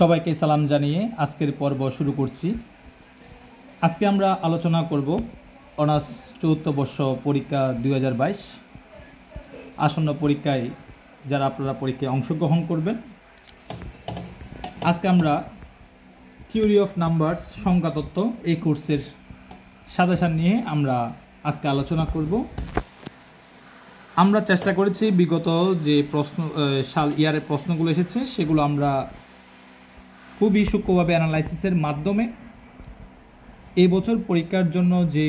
সবাইকে সালাম জানিয়ে আজকের পর্ব শুরু করছি। আজকে আমরা আলোচনা করব অনার্স চতুর্থ বর্ষ পরীক্ষা দু হাজার বাইশ। আসন্ন পরীক্ষায় যারা আপনারা পরীক্ষায় অংশগ্রহণ করবেন। আজকে আমরা থিওরি অফ নাম্বারস, সংখ্যাতত্ত্ব এই কোর্সের সাজেশান নিয়ে আমরা আজকে আলোচনা করব। আমরা চেষ্টা করেছি বিগত যে প্রশ্ন সাল, ইয়ারের প্রশ্নগুলো এসেছে সেগুলো আমরা খুবই সূক্ষ্মভাবে অ্যানালাইসিসের মাধ্যমে এই বছর পরীক্ষার জন্য যে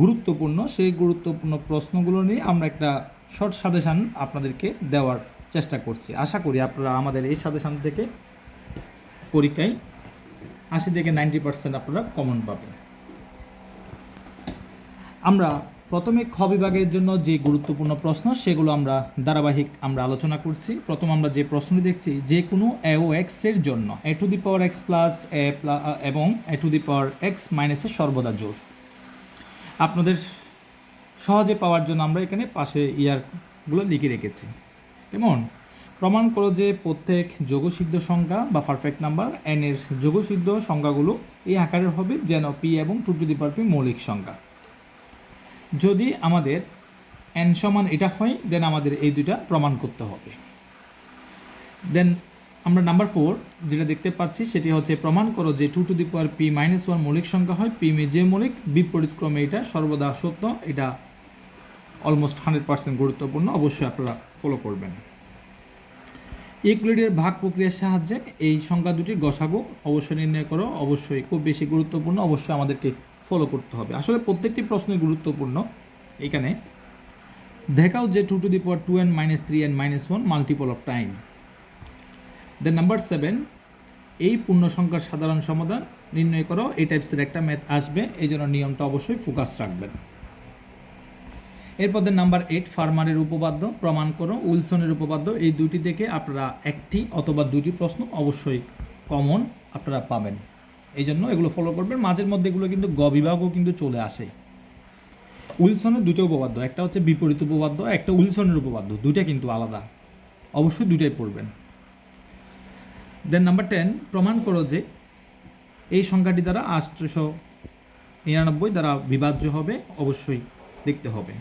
গুরুত্বপূর্ণ, সেই গুরুত্বপূর্ণ প্রশ্নগুলো নিয়ে আমরা একটা শর্ট সাজেশান আপনাদেরকে দেওয়ার চেষ্টা করছি। আশা করি আপনারা আমাদের এই সাজেশান থেকে পরীক্ষায় আশি থেকে নাইনটি পার্সেন্ট আপনারা কমন পাবেন। আমরা প্রথমে খ বিভাগের জন্য যে গুরুত্বপূর্ণ প্রশ্ন, সেগুলো আমরা ধারাবাহিক আমরা আলোচনা করছি। প্রথম আমরা যে প্রশ্নটি দেখছি, যে কোনো এ ও এক্সের জন্য a to the power x plus a এবং এ টু দি পাওয়ার এক্স মাইনাসের সর্বদা জোর। আপনাদের সহজে পাওয়ার জন্য আমরা এখানে পাশে ইয়ারগুলো লিখে রেখেছি। কেমন? প্রমাণ করো যে প্রত্যেক যোগসিদ্ধ সংখ্যা বা পারফেক্ট নাম্বার এন এর যোগসিদ্ধ সংখ্যাগুলো এই আকারের হবে যেন পি এবং two to the power p মৌলিক সংখ্যা। যদি আমাদের এন সমান এটা হয় দেন আমাদের এই দুইটা প্রমাণ করতে হবে। দেন আমরা নাম্বার ফোর যেটা দেখতে পাচ্ছি, সেটি হচ্ছে প্রমাণ করো যে two to the power p minus one মৌলিক সংখ্যা হয় পি মে যে মৌলিক, বিপরীত ক্রমে এটা সর্বদা সত্য, এটা অলমোস্ট হান্ড্রেড পার্সেন্ট গুরুত্বপূর্ণ, অবশ্যই আপনারা ফলো করবেন। ইকুইলিডের ভাগ প্রক্রিয়ার সাহায্যে এই সংখ্যা দুটির গসাগু অবশ্যই নির্ণয় করো, অবশ্যই খুব বেশি গুরুত্বপূর্ণ, অবশ্যই আমাদেরকে ফলো করতে হবে। আসলে প্রত্যেকটি প্রশ্নই গুরুত্বপূর্ণ এখানে। দেখাও যে two to the power two n minus three n minus one multiple of time then number seven এই পূর্ণ সংখ্যার সাধারণ সমাধান নির্ণয় করো। এই টাইপসের একটা ম্যাথ আসবে, এই জন্য নিয়মটা অবশ্যই ফোকাস রাখবেন। এরপর নাম্বার এইট ফার্মারের উপপাদ্য প্রমাণ করো। উইলসনের উপপাদ্য, এই দুটি থেকে আপনারা একটি অথবা দুটি প্রশ্ন অবশ্যই কমন আপনারা পাবেন। এই জন্য এগুলো ফলো করবেন। মাঝের মধ্যে এগুলো কিন্তু গ বিভাগও কিন্তু চলে আসে। উইলসনের দুটো উপপাদ্য, একটা হচ্ছে বিপরীত উপপাদ্য, একটা উইলসনের উপপাদ্য, দুইটা কিন্তু আলাদা। অবশ্যই দুইটাই পড়বেন। দেন নাম্বার টেন প্রমাণ করো যে এই সংখ্যাটি দ্বারা আটশোশো নিরানব্বই দ্বারা বিভাজ্য হবে, অবশ্যই দেখতে হবে।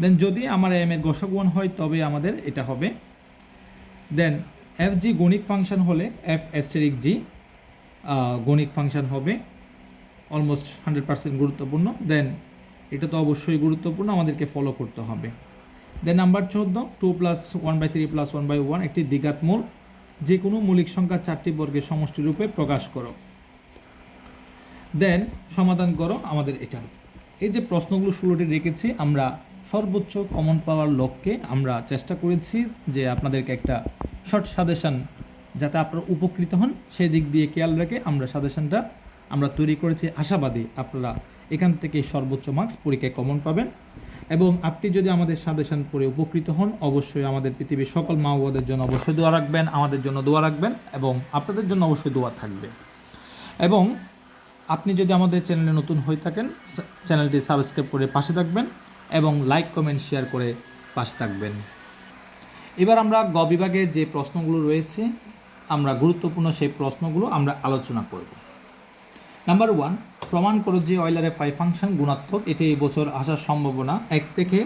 দেন যদি আমার এম এর গসাগুয়ান হয়, তবে আমাদের এটা হবে। দেন এফ জি গণিক ফাংশন হলে এফ অ্যাস্টেরিক জি গণিক ফাংশন হবে অলমোস্ট হান্ড্রেড পার্সেন্ট গুরুত্বপূর্ণ। দেন এটা তো অবশ্যই গুরুত্বপূর্ণ, আমাদেরকে ফলো করতে হবে। দেন নাম্বার চোদ্দ two plus one by three plus one by one একটি দ্বিঘাতমূল যে কোনো মৌলিক সংখ্যা চারটি বর্গের সমষ্টি রূপে প্রকাশ করো। দেন সমাধান করো আমাদের এটা। এই যে প্রশ্নগুলো ষোলোটি রেখেছি, আমরা সর্বোচ্চ কমন পাওয়ার লক্ষ্যে আমরা চেষ্টা করেছি যে আপনাদেরকে একটা শর্ট সাজেশন যাতে আপনারা উপকৃত হন, সেই দিক দিয়ে খেয়াল রেখে আমরা সাজেশনটা আমরা তৈরি করেছি। আশাবাদী আপনারা এখান থেকে সর্বোচ্চ মার্কস পরীক্ষায় কমন পাবেন এবং আপনি যদি আমাদের সাজেশন পড়ে উপকৃত হন, অবশ্যই আমাদের পৃথিবীর সকল মা বাবাদের জন্য অবশ্যই দোয়া রাখবেন, আমাদের জন্য দোয়া রাখবেন এবং আপনাদের জন্য অবশ্যই দোয়া থাকবে। এবং আপনি যদি আমাদের চ্যানেলে নতুন হয়ে থাকেন চ্যানেলটি সাবস্ক্রাইব করে পাশে থাকবেন এবং লাইক, কমেন্ট, শেয়ার করে পাশে থাকবেন। এবার আমরা গ বিভাগে যে প্রশ্নগুলো রয়েছে আমরা গুরুত্বপূর্ণ সেই প্রশ্নগুলো আমরা আলোচনা করব। নাম্বার ওয়ান প্রমাণ করো যে অয়লারের ফাইভ ফাংশন গুণাত্মক, এটি এই বছর আসার সম্ভাবনা এক থেকে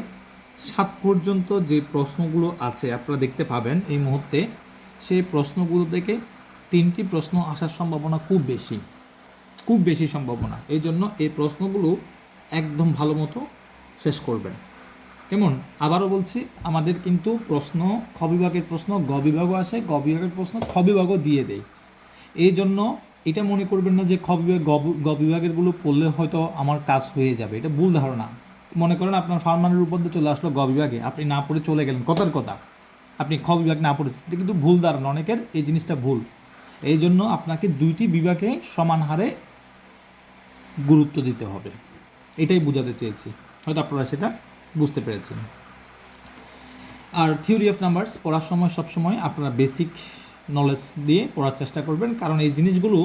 সাত পর্যন্ত যে প্রশ্নগুলো আছে, আপনারা দেখতে পাবেন এই মুহূর্তে। সেই প্রশ্নগুলো থেকে তিনটি প্রশ্ন আসার সম্ভাবনা খুব বেশি খুব বেশি সম্ভাবনা। এই জন্য এই প্রশ্নগুলো একদম ভালো মতো শেষ করবেন। কেমন? আবারও বলছি, আমাদের কিন্তু প্রশ্ন, খ বিভাগের প্রশ্ন, গ বিভাগও আসে, গ বিভাগের প্রশ্ন খ বিভাগও দিয়ে দেয়। এই জন্য এটা মনে করবেন না যে খ বিভাগ, গ বিভাগেরগুলো পড়লে হয়তো আমার কাজ হয়ে যাবে। এটা ভুল ধারণা। মনে করেন আপনার ফার্মানের উপর দিয়ে চলে আসলো গ বিভাগে, আপনি না পড়ে চলে গেলেন, কথার কথা। আপনি খ বিভাগ না পড়ে এটা কিন্তু ভুল ধারণা, অনেকের এই জিনিসটা ভুল। এই জন্য আপনাকে দুইটি বিভাগে সমান হারে গুরুত্ব দিতে হবে। এটাই বোঝাতে চেয়েছি। হয়তো আপনারা সেটা বুঝতে পেরেছেন। আর থিওরি অফ নাম্বারস পড়ার সময় সবসময় আপনারা বেসিক নলেজ দিয়ে পড়ার চেষ্টা করবেন, কারণ এই জিনিসগুলো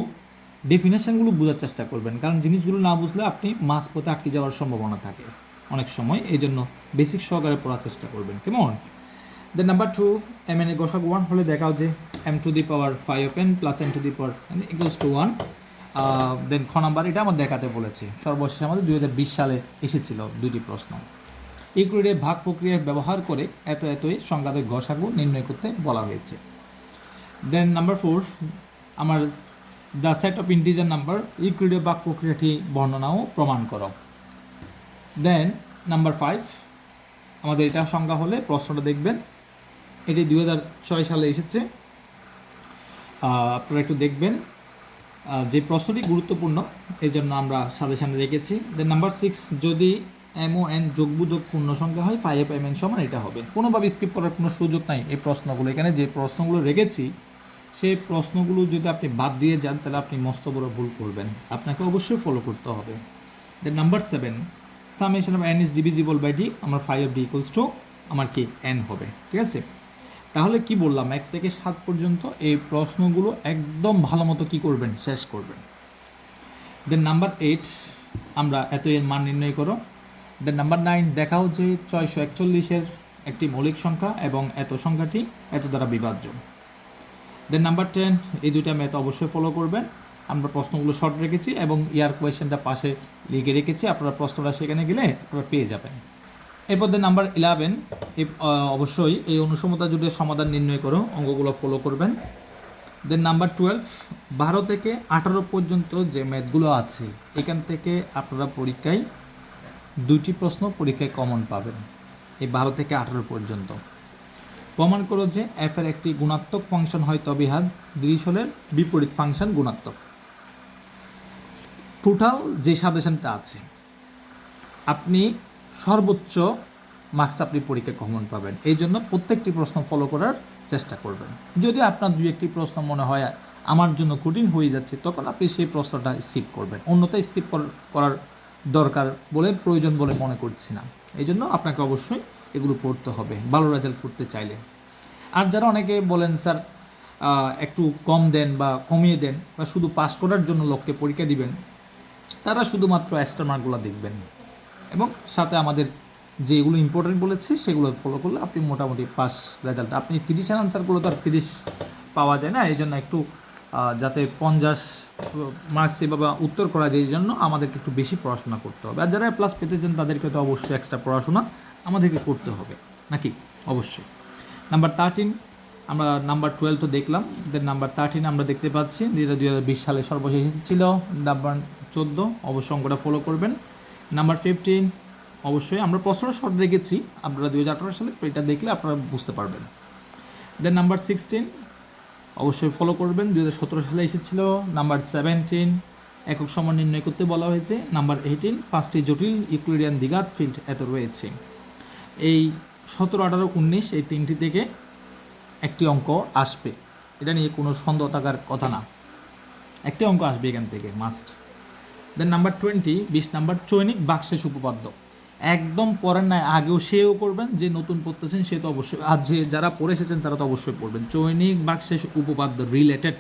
ডেফিনেশনগুলো বোঝার চেষ্টা করবেন, কারণ জিনিসগুলো না বুঝলে আপনি মাঝ পথে আটকে যাওয়ার সম্ভাবনা থাকে অনেক সময় এই জন্য বেসিক সহকারে পড়ার চেষ্টা করবেন। কেমন then number two m n এ গসাগ ওয়ান হলে দেখাও যে m to the power five n plus m to the power equals to one then খ নাম্বার এটা আমার দেখাতে বলেছি। সর্বশেষ আমাদের দু হাজার বিশ সালে এসেছিল দুইটি প্রশ্ন। ইকুইডে ভাগ প্রক্রিয়া ব্যবহার করে এত এতই সংখ্যাদের গসাগু নির্ণয় করতে বলা হয়েছে। দেন নাম্বার ফোর আমার the set of integer number ইকুইডে ভাগ প্রক্রিয়াটি বর্ণনাও প্রমাণ করো। দেন নাম্বার ফাইভ আমাদের এটা সংজ্ঞা হলে প্রশ্নটা দেখবেন। এটি দুই ছয় সালে এসেছে। আপনারা একটু দেখবেন। যে প্রশ্নটি গুরুত্বপূর্ণ এই জন্য আমরা সাজেশানে রেখেছি। দেন নাম্বার সিক্স যদি এম ও এন পূর্ণ সংখ্যা হয় ফাইভ এম এন সমান, এটা হবে। কোনোভাবে স্কিপ করার কোনো সুযোগ নাই এই প্রশ্নগুলো। এখানে যে প্রশ্নগুলো রেখেছি, সেই প্রশ্নগুলো যদি আপনি বাদ দিয়ে যান, তাহলে আপনি মস্ত বড় ভুল করবেন। আপনাকে অবশ্যই ফলো করতে হবে। Then number seven summation of n is divisible by d আমার five of d equals to আমার কি এন হবে? ঠিক আছে? তাহলে কি বললাম? এক থেকে সাত পর্যন্ত এই প্রশ্নগুলো একদম ভালো মতো কী করবেন? শেষ করবেন। দেন নাম্বার এইট আমরা এত এর মান নির্ণয় করো। দেন নাম্বার নাইন দেখাও যে ছয়শো একচল্লিশের একটি মৌলিক সংখ্যা এবং এত সংখ্যাটি এত দ্বারা বিভাজ্য। দেন নাম্বার টেন এই দুইটা ম্যাথ অবশ্যই ফলো করবেন। আমরা প্রশ্নগুলো শর্ট রেখেছি এবং ইয়ার কোয়েশনটা পাশে লিখে রেখেছি। আপনারা প্রশ্নটা সেখানে গেলে আপনারা পেয়ে যাবেন। এরপর দেন নাম্বার ইলেভেন অবশ্যই এই অনুসমতা জুটের সমাধান নির্ণয় করো, অঙ্কগুলো ফলো করবেন। দেন নাম্বার টুয়েলভ বারো থেকে আঠারো পর্যন্ত যে ম্যাথগুলো আছে, এখান থেকে আপনারা পরীক্ষায় দুইটি প্রশ্ন পরীক্ষায় কমন পাবেন, এই বারো থেকে আঠারো পর্যন্ত। প্রমাণ করো যে এফ এর একটি গুণাত্মক ফাংশন হয় তবে হাত দ্বিশলের বিপরীত ফাংশন গুণাত্মক। টোটাল যে সাজেশনটা আছে, আপনি সর্বোচ্চ মার্কস আপনি পরীক্ষায় কমন পাবেন। এই জন্য প্রত্যেকটি প্রশ্ন ফলো করার চেষ্টা করবেন। যদি আপনার দুই একটি প্রশ্ন মনে হয়, আমার জন্য কঠিন হয়ে যাচ্ছে, তখন আপনি সেই প্রশ্নটা স্কিপ করবেন। অন্যথায় স্কিপ করার দরকার বলে, প্রয়োজন বলে মনে করছি না। এই জন্য আপনাকে অবশ্যই এগুলো পড়তে হবে, ভালো রেজাল্ট করতে চাইলে। আর যারা অনেকে বলেন, স্যার একটু কম দেন বা কমিয়ে দেন বা শুধু পাস করার জন্য লক্ষ্যে পরীক্ষা দিবেন, তারা শুধুমাত্র এক্সট্রা মার্কগুলো দেখবেন। এবং সাথে আমাদের যেগুলো ইম্পর্টেন্ট বলেছি, সেগুলো ফলো করলে আপনি মোটামুটি পাস রেজাল্ট আপনি তিরিশের আনসারগুলো তো আর তিরিশ পাওয়া যায় না। এই জন্য একটু যাতে পঞ্চাশ মার্কস বা উত্তর করা যায় এই জন্য আমাদেরকে একটু বেশি পড়াশোনা করতে হবে। আর যারা প্লাস পেতে চান তাদেরকে তো অবশ্যই এক্সট্রা পড়াশোনা আমাদেরকে করতে হবে, নাকি? অবশ্যই। নাম্বার থার্টিন আমরা নাম্বার টুয়েলভ তো দেখলাম। দেন নাম্বার থার্টিন আমরা দেখতে পাচ্ছি, যেটা দুই হাজার বিশ সালে সর্বশেষ ছিল নাম্বার চোদ্দ, অবশ্যই অঙ্কটা ফলো করবেন। নাম্বার ফিফটিন অবশ্যই আমরা প্রশ্নটা শর্ট রেখেছি। আপনারা দুই হাজার আঠারো সালে এটা দেখলে আপনারা বুঝতে পারবেন। দেন নাম্বার সিক্সটিন অবশ্যই ফলো করবেন। দু হাজার সতেরো সালে এসেছিল নাম্বার সেভেন্টিন একক সময় নির্ণয় করতে বলা হয়েছে। নাম্বার এইটিন পাঁচটি জটিল ইউক্লিডিয়ান দ্বিঘাত ফিল্ড এত রয়েছে। এই সতেরো, আঠারো, উনিশ এই তিনটি থেকে একটি অঙ্ক আসবে। এটা নিয়ে কোনো সন্দেহ থাকার কথা না। একটি অঙ্ক আসবে এখান থেকে মাস্ট দেন নাম্বার টোয়েন্টি বিশ নাম্বার চৈনিক বাক্সেস উপপাদ্য একদম পড়েন নাই, আগেও সেও করবেন, যে নতুন পড়তেছেন সে তো অবশ্যই, আর যে যারা পড়ে এসেছেন তারা তো অবশ্যই পড়বেন। চৈনিক বাক্সেস উপপাদ্য রিলেটেড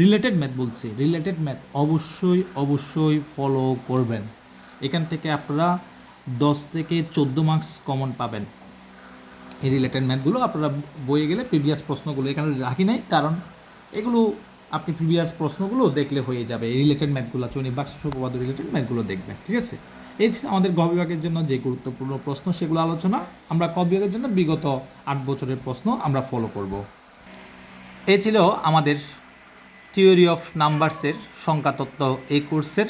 রিলেটেড ম্যাথ বলছি রিলেটেড ম্যাথ অবশ্যই অবশ্যই ফলো করবেন। এখান থেকে আপনারা দশ থেকে চোদ্দ মার্কস কমন পাবেন। এই রিলেটেড ম্যাথগুলো আপনারা বইয়ে গেলে প্রিভিয়াস প্রশ্নগুলো এখানে রাখি নাই, কারণ এগুলো আপনি প্রিভিয়াস প্রশ্নগুলো দেখলে হয়ে যাবে। এই রিলেটেড ম্যাথগুলো চৈনিক বাক্স উপপাদ্য রিলেটেড ম্যাথগুলো দেখবেন, ঠিক আছে? এই ছিল আমাদের গ বিভাগের জন্য যে গুরুত্বপূর্ণ প্রশ্ন, সেগুলো আলোচনা। আমরা ক বিভাগের জন্য বিগত আট বছরের প্রশ্ন আমরা ফলো করব। এই ছিল আমাদের থিওরি অফ নাম্বারসের সংখ্যাতত্ত্ব এই কোর্সের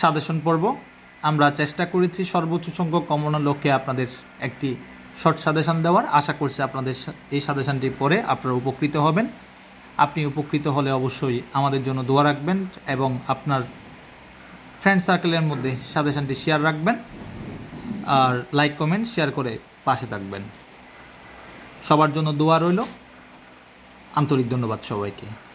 সাজেশন পর্ব। আমরা চেষ্টা করেছি সর্বোচ্চ সংখ্যক কমানোর লক্ষ্যে আপনাদের একটি শর্ট সাজেশন দেওয়ার। আশা করছি আপনাদের এই সাজেশনটি পরে আপনারা উপকৃত হবেন। আপনি উপকৃত হলে অবশ্যই আমাদের জন্য দোয়া রাখবেন এবং আপনার ফ্রেন্ড সার্কেলের মধ্যে সাজেশনটি শেয়ার রাখবেন আর লাইক কমেন্ট শেয়ার করে পাশে থাকবেন। সবার জন্য দোয়া রইল। আন্তরিক ধন্যবাদ সবাইকে।